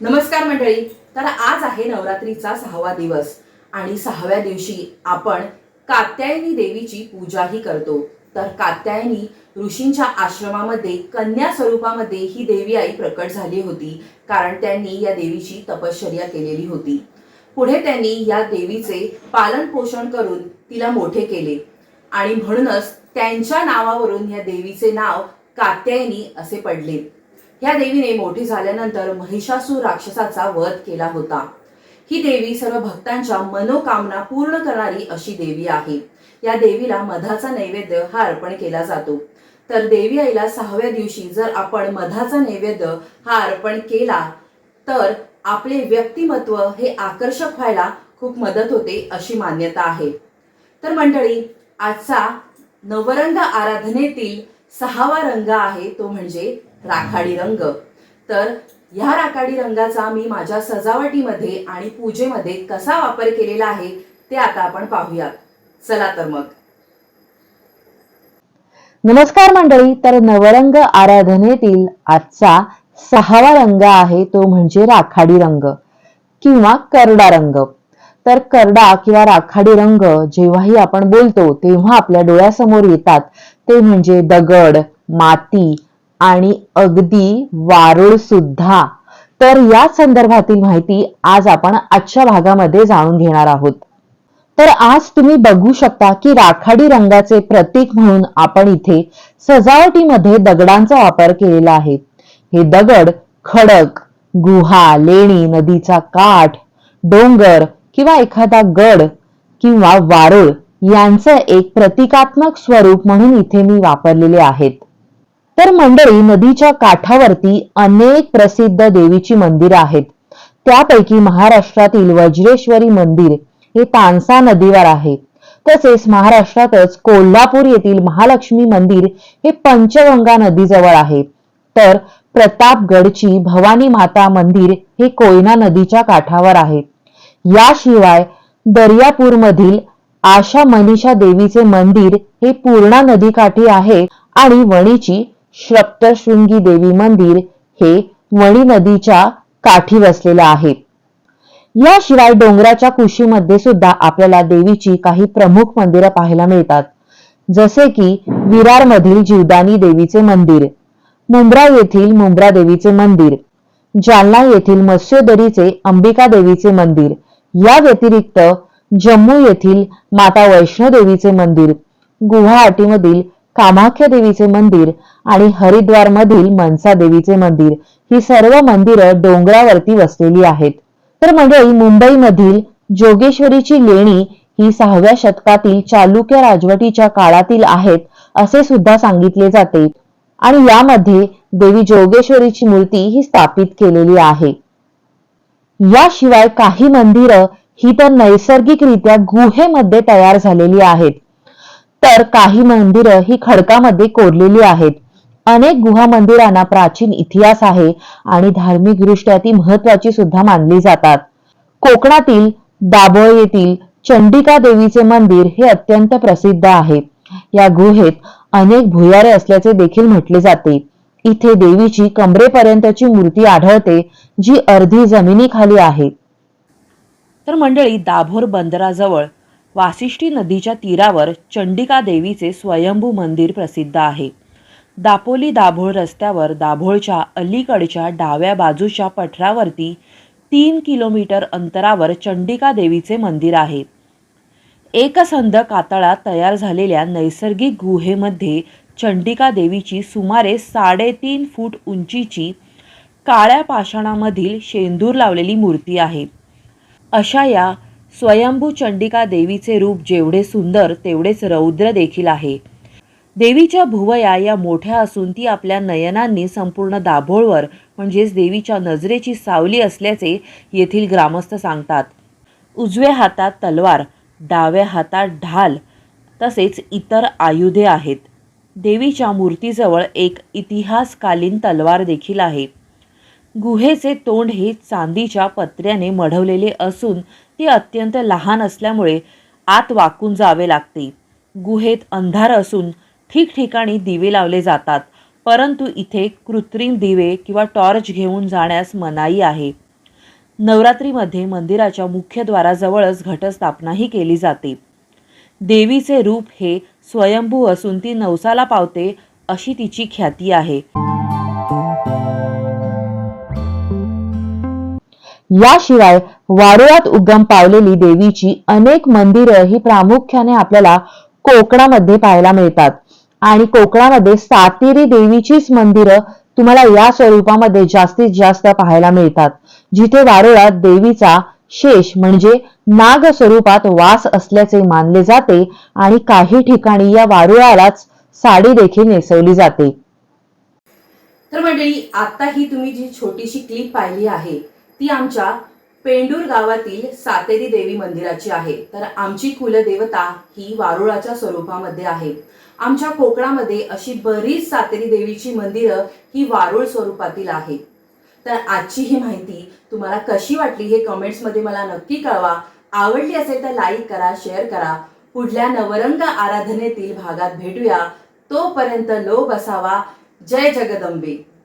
नमस्कार मंडळी. तर आज आहे नवरात्रीचा सहावा दिवस आणि सहाव्या दिवशी आपण कात्यायनी देवीची पूजाही करतो. तर कात्यायनी ऋषींच्या आश्रमामध्ये कन्या स्वरूपामध्ये ही देवी आई प्रकट झाली होती कारण त्यांनी या देवीची तपश्चर्या केलेली होती. पुढे त्यांनी या देवीचे पालन पोषण करून तिला मोठे केले. आणि म्हणूनच त्यांच्या नावावरून या देवीचे नाव कात्यायनी असे पडले. ह्या देवीने मोठी झाल्यानंतर महिषासूर राक्षसाचा वध केला होता. ही देवी सर्व भक्तांच्या मनोकामना पूर्ण करणारी अशी देवी आहे. या देवीला मधाचा नैवेद्य हा अर्पण केला जातो. तर देवी आईला सहाव्या दिवशी जर आपण मधाचा नैवेद्य हा अर्पण केला तर आपले व्यक्तिमत्व हे आकर्षक व्हायला खूप मदत होते अशी मान्यता आहे. तर मंडळी आजचा नवरंग आराधनेतील सहावा रंग आहे तो म्हणजे राखाडी रंग. तर ह्या राखाडी रंगाचा मी माझ्या सजावटीमध्ये आणि पूजेमध्ये कसा वापर केलेला आहे ते आता आपण पाहूयात. चला तर मग. नमस्कार मंडळी तर नवरंग आराधनेतील आजचा सहावा रंग आहे तो म्हणजे राखाडी रंग किंवा करडा रंग. तर करडा किंवा राखाडी रंग जेव्हाही आपण बोलतो तेव्हा आपल्या डोळ्यासमोर येतात. ते म्हणजे दगड माती आणि अगदी वारुळ सुद्धा. तर या संदर्भातील माहिती आज आपण आजच्या भागामध्ये जाणून घेणार आहोत. तर आज तुम्ही बघू शकता की राखाडी रंगाचे प्रतीक म्हणून आपण इथे सजावटीमध्ये दगडांचा वापर केलेला आहे. हे दगड खडक गुहा लेणी नदीचा काठ डोंगर किंवा एखादा गड किंवा वारुळ यांचं एक प्रतिकात्मक स्वरूप म्हणून इथे मी वापरलेले आहेत. तर मंडळी नदीच्या काठावरती अनेक प्रसिद्ध देवीची मंदिरं आहेत. त्यापैकी महाराष्ट्रातील वज्रेश्वरी मंदिर हे तानसा नदीवर आहे. तसेच महाराष्ट्रातच कोल्हापूर येथील महालक्ष्मी मंदिर हे पंचगंगा नदीजवळ आहे. तर प्रतापगडची भवानी माता मंदिर हे कोयना नदीच्या काठावर आहे. याशिवाय दर्यापूरमधील आशा मनीषा देवीचे मंदिर हे पूर्णा नदीकाठी आहे आणि वणीची सप्तशृंगी देवी मंदिर हे वणी नदीच्या काठी वसलेलं आहे. याशिवाय डोंगराच्या कुशीमध्ये सुद्धा आपल्याला देवीची काही प्रमुख मंदिरं पाहायला मिळतात. जसे की विरार मधील जीवदानी देवीचे मंदिर मुंब्रा येथील मुंब्रा देवीचे मंदिर जालना येथील मत्स्योदरीचे अंबिका देवीचे मंदिर या व्यतिरिक्त जम्मू येथील माता वैष्णो देवीचे मंदिर गुवाहाटीमधील कामाख्या देवीचे मंदिर आणि हरिद्वार मधील मनसा देवीचे मंदिर ही सर्व मंदिरं डोंगरावरती वसलेली आहेत. तर मंडळी मुंबईमधील जोगेश्वरीची लेणी ही सहाव्या शतकातील चालुक्य राजवटीच्या काळातील आहेत असे सुद्धा सांगितले जाते. आणि यामध्ये देवी जोगेश्वरीची मूर्ती ही स्थापित केलेली आहे. याशिवाय काही मंदिरं ही तर नैसर्गिकरित्या गुहेमध्ये तयार झालेली आहेत. तर काही मंदिरं ही खडकामध्ये कोरलेली आहेत. अनेक गुहा मंदिरांना प्राचीन इतिहास आहे आणि धार्मिक दृष्ट्या ती महत्वाची सुद्धा मानली जातात. कोकणातील दाभोळ येथील चंडिका देवीचे मंदिर हे अत्यंत प्रसिद्ध आहे. या गुहेत अनेक भुयारे असल्याचे देखील म्हटले जाते. इथे देवीची कमरेपर्यंतची मूर्ती आढळते जी अर्धी जमिनीखाली आहे. तर मंडळी दाभोर बंदराजवळ वासिष्ठी नदीच्या तीरावर चंडिका देवीचे स्वयंभू मंदिर प्रसिद्ध आहे. दापोली दाभोळ रस्त्यावर दाभोळच्या अलीकडच्या डाव्या बाजूच्या पठारावरती तीन किलोमीटर अंतरावर चंडिका देवीचे मंदिर आहे. एकसंध कातळात तयार झालेल्या नैसर्गिक गुहेमध्ये चंडिका देवीची सुमारे साडेतीन फूट उंचीची काळ्या पाषाणामधील शेंदूर लावलेली मूर्ती आहे. अशा या स्वयंभू चंडिका देवीचे रूप जेवढे सुंदर तेवढेच रौद्र देखील आहे. देवीच्या भुवया या मोठ्या असून ती आपल्या नयनांनी संपूर्ण दाभोळवर म्हणजेच देवीच्या नजरेची सावली असल्याचे येथील ग्रामस्थ सांगतात. उजव्या हातात तलवार डाव्या हातात ढाल तसेच इतर आयुधे आहेत. देवीच्या मूर्तीजवळ एक इतिहासकालीन तलवार देखील आहे. गुहेचे तोंड हे चांदीच्या पत्र्याने मढवलेले असून ती अत्यंत लहान असल्यामुळे आत वाकून जावे लागते. गुहेत अंधार असून ठिकठिकाणी दिवे लावले जातात परंतु इथे कृत्रिम दिवे किंवा टॉर्च घेऊन जाण्यास मनाई आहे. नवरात्रीमध्ये मंदिराच्या मुख्यद्वाराजवळच घटस्थापनाही केली जाते. देवीचे रूप हे स्वयंभू असून ती नवसाला पावते अशी तिची ख्याती आहे. याशिवाय वारुळात उगम पावलेली देवीची अनेक मंदिरं ही प्रामुख्याने आपल्याला कोकणामध्ये पाहायला मिळतात. आणि कोकणामध्ये सातेरी देवीचीच मंदिरं तुम्हाला या स्वरूपामध्ये जास्तीत जास्त पाहायला मिळतात. जिथे वारुळात देवीचा शेष म्हणजे नाग स्वरूपात वास असल्याचे मानले जाते आणि काही ठिकाणी या वारुळालाच साडी देखील नेसवली जाते. तर मंडळी आता ही तुम्ही जी छोटीशी क्लिप पाहिली आहे ती आमच्या पेंडूर गावातील सातेरी देवी मंदिराची आहे. तर आमची कुलदेवता ही वारुळाच्या स्वरूपामध्ये आहे. आमच्या कोकणामध्ये अशी बरीच सातेरी देवीची मंदिरं ही वारुळ स्वरूपातील आहेत. तर आजची ही माहिती तुम्हाला कशी वाटली हे कमेंट्समध्ये मला नक्की कळवा. आवडली असेल तर लाईक करा शेअर करा. पुढल्या नवरंग आराधनेतील भागात भेटूया. तोपर्यंत लोक असावा. जय जगदंबे.